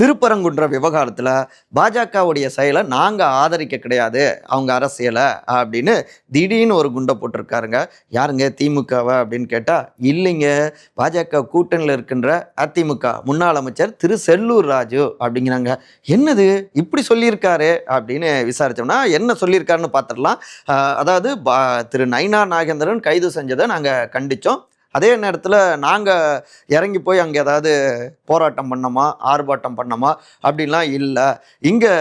திருப்பரங்குன்ற விவகாரத்தில் பாஜகவுடைய செயலை நாங்கள் ஆதரிக்க கிடையாது. அவங்க அரசியலை அப்படின்னு திடீர்னு ஒரு குண்டை போட்டிருக்காருங்க. யாருங்க திமுகவை அப்படின்னு கேட்டால் இல்லைங்க. பாஜக கூட்டணியில் இருக்கின்ற அதிமுக முன்னாள் அமைச்சர் திரு செல்லூர் ராஜு அப்படிங்கிறாங்க. என்னது? இப்படி சொல்லியிருக்காரு அப்படின்னு விசாரித்தோம்னா என்ன சொல்லியிருக்காருன்னு பார்த்துடலாம் அதாவது பா திரு நைனா நாகேந்திரன் கைது செஞ்சதை நாங்கள் கண்டித்தோம் அதே நேரத்தில் நாங்கள் இறங்கி போய் அங்கே ஏதாவது போராட்டம் பண்ணோமா ஆர்ப்பாட்டம் பண்ணோமா? அப்படின்லாம் இல்லை. இங்கே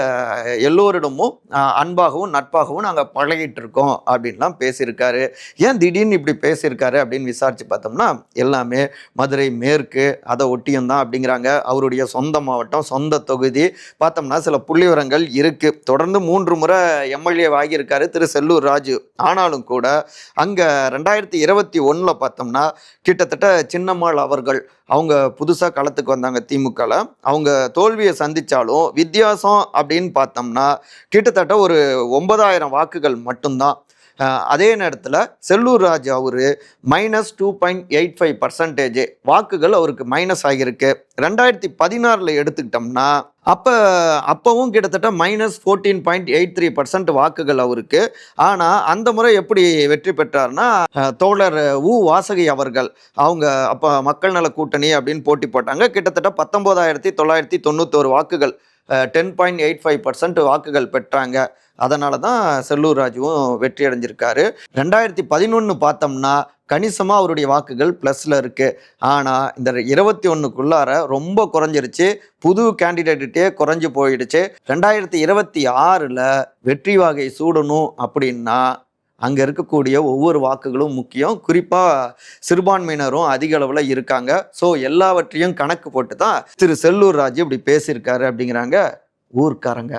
எல்லோரிடமும் அன்பாகவும் நட்பாகவும் நாங்கள் பழகிட்டு இருக்கோம் அப்படின்லாம் பேசியிருக்காரு. ஏன் திடீர்னு இப்படி பேசியிருக்காரு அப்படின்னு விசாரித்து பார்த்தோம்னா எல்லாமே மதுரை மேற்கு அதை ஒட்டியம் தான் அப்படிங்கிறாங்க. அவருடைய சொந்த மாவட்டம் சொந்த தொகுதி. பார்த்தோம்னா சில புள்ளிவரங்கள் இருக்குது தொடர்ந்து மூன்று முறை எம்எல்ஏ ஆகியிருக்காரு திரு செல்லூர் ராஜு. ஆனாலும் கூட அங்கே ரெண்டாயிரத்தி இருபத்தி ஒன்றில் பார்த்தோம்னா கிட்டத்தட்ட சின்னம்மாள் அவர்கள் அவங்க புதுசாக களத்துக்கு வந்தாங்க திமுகவில் அவங்க தோல்வியை சந்தித்தாலும் வித்தியாசம் அப்படின்னு பார்த்தோம்னா கிட்டத்தட்ட ஒரு ஒன்பதாயிரம் வாக்குகள் மட்டும்தான். அதே நேரத்தில் செல்லூர் ராஜா அவர் minus two point eight five percentage வாக்குகள் அவருக்கு மைனஸ் ஆகியிருக்கு. ரெண்டாயிரத்தி பதினாறில் எடுத்துக்கிட்டோம்னா அப்போ அப்போவும் கிட்டத்தட்ட minus fourteen point eight three percent வாக்குகள் அவருக்கு. ஆனால் அந்த முறை எப்படி வெற்றி பெற்றார்னா தோழர் உ வாசகி அவர்கள் அவங்க அப்போ மக்கள் நல கூட்டணி அப்படின்னு போட்டி போட்டாங்க. கிட்டத்தட்ட பத்தொம்போதாயிரத்தி தொள்ளாயிரத்தி தொண்ணூத்தோரு வாக்குகள் ten point eight five percent வாக்குகள் பெற்றாங்க. அதனால தான் செல்லூர் ராஜுவும் வெற்றி அடைஞ்சிருக்காரு. ரெண்டாயிரத்தி பதினொன்று பார்த்தோம்னா கணிசமாக அவருடைய வாக்குகள் ப்ளஸில் இருக்குது ஆனால் இந்த இருபத்தி ஒன்றுக்குள்ளார ரொம்ப குறைஞ்சிருச்சு. புது கேண்டிடேட்டே குறைஞ்சி போயிடுச்சு. ரெண்டாயிரத்தி இருபத்தி ஆறில் வெற்றி வாகை சூடணும் அப்படின்னா அங்கே இருக்கக்கூடிய ஒவ்வொரு வாக்குகளும் முக்கியம். குறிப்பாக சிறுபான்மையினரும் அதிக அளவில் இருக்காங்க. ஸோ எல்லாவற்றையும் கணக்கு போட்டு தான் திரு செல்லூர் ராஜு இப்படி பேசியிருக்காரு அப்படிங்கிறாங்க ஊர்க்காரங்க.